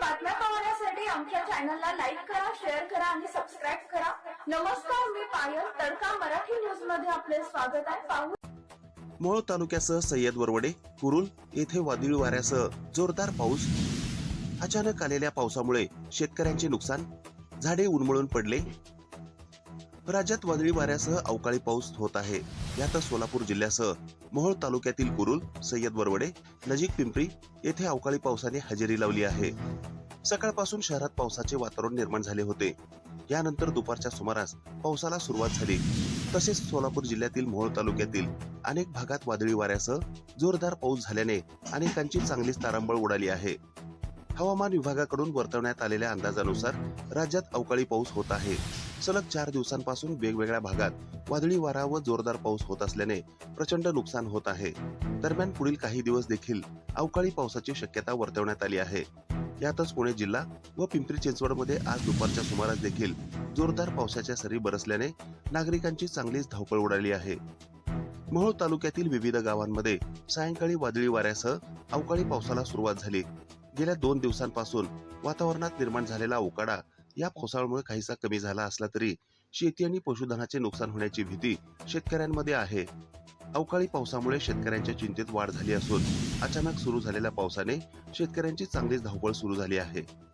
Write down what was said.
बातम्या पाहण्यासाठी आमच्या चॅनलला लाईक करा शेअर करा आणि सबस्क्राईब करा. नमस्कार मी पायल तडका मराठी न्यूजमध्ये आपले स्वागत आहे. पाहू मोहोळ तालुक्यासह सय्यद वरवडे कुरुल येथे वादळी वाऱ्यासह जोरदार पाऊस. अचानक आलेल्या पावसामुळे शेतकऱ्यांचे नुकसान. झाडे उन्मळून पडले. राज्यात वादळी वाऱ्यासह अवकाळी पाऊस होत आहे. यातच सोलापूर जिल्ह्यासह मोहोळ तालुक्यातील कुरुल सय्यद वरवडे नजीक पिंपरी येथे अवकाळी पावसाने हजेरी लावली आहे. सकाळपासून शहरात पावसाचे वातावरण निर्माण झाले होते. यानंतर दुपारच्या सुमारास पावसाला सुरुवात झाली. तसेच सोलापूर जिल्ह्यातील मोहोळ तालुक्यातील अनेक भागात वादळी वाऱ्यासह जोरदार पाऊस झाल्याने अनेकांची चांगलीच तारांबळ उडाली आहे. हवामान विभागाकडून वर्तवण्यात आलेल्या अंदाजानुसार राज्यात अवकाळी पाऊस होत आहे. सलग चार दिवसांपासून वेगवेगळ्या भागात वादळी वारा व जोरदार पाऊस होत असल्याने प्रचंड नुकसान होत आहे. दरम्यान पुढील काही दिवस देखील अवकाळी पावसाची शक्यता वर्तवण्यात आली आहे. यातच पुणे जिल्हा व पिंपरी चिंचवडमध्ये आज दुपारच्या सुमारास देखील जोरदार पावसाच्या सरी बरसल्याने नागरिकांची चांगलीच धावपळ उडाली आहे. मोहोळ तालुक्यातील विविध गावांमध्ये सायंकाळी वादळी वाऱ्यासह अवकाळी पावसाला सुरुवात झाली. गेल्या दोन दिवसांपासून वातावरणात निर्माण झालेला उकाडा या पावसाळ्यामुळे काहीसा कमी झाला असला तरी शेती आणि पशुधनाचे नुकसान होण्याची भीती शेतकऱ्यांमध्ये आहे. अवकाळी पावसामुळे शेतकऱ्यांच्या चिंतेत वाढ झाली असून अचानक सुरू झालेल्या पावसाने शेतकऱ्यांची चांगलीच धावपळ सुरू झाली आहे.